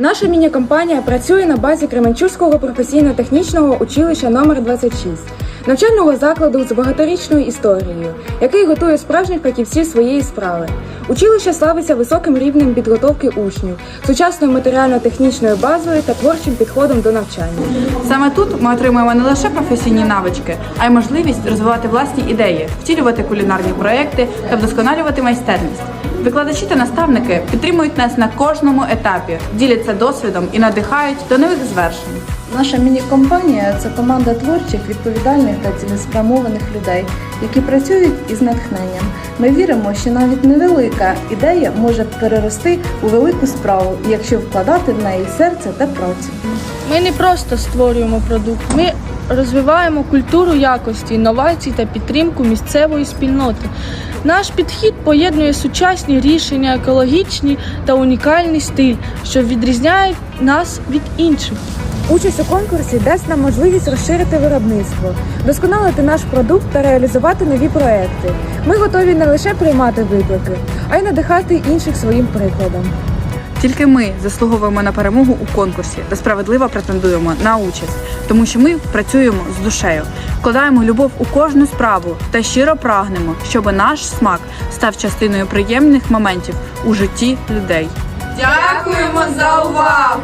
Наша міні-компанія працює на базі Кременчуцького професійно-технічного училища номер 26 навчального закладу з багаторічною історією, який готує справжніх фахівців своєї справи. Училище славиться високим рівнем підготовки учнів, сучасною матеріально-технічною базою та творчим підходом до навчання. Саме тут ми отримуємо не лише професійні навички, а й можливість розвивати власні ідеї, втілювати кулінарні проекти та вдосконалювати майстерність. Викладачі та наставники підтримують нас на кожному етапі, діляться досвідом і надихають до нових звершень. Наша міні-компанія це команда творчих, відповідальних та цілеспрямованих людей, які працюють із натхненням. Ми віримо, що навіть невелика ідея може перерости у велику справу, якщо вкладати в неї серце та працю. Ми не просто створюємо продукт, ми розвиваємо культуру якості, інновацій та підтримку місцевої спільноти. Наш підхід поєднує сучасні рішення, екологічні та унікальний стиль, що відрізняють нас від інших. Участь у конкурсі дасть нам можливість розширити виробництво, досконалити наш продукт та реалізувати нові проекти. Ми готові не лише приймати виклики, а й надихати інших своїм прикладом. Тільки ми заслуговуємо на перемогу у конкурсі та справедливо претендуємо на участь, тому що ми працюємо з душею, вкладаємо любов у кожну справу та щиро прагнемо, щоб наш смак став частиною приємних моментів у житті людей. Дякуємо за увагу!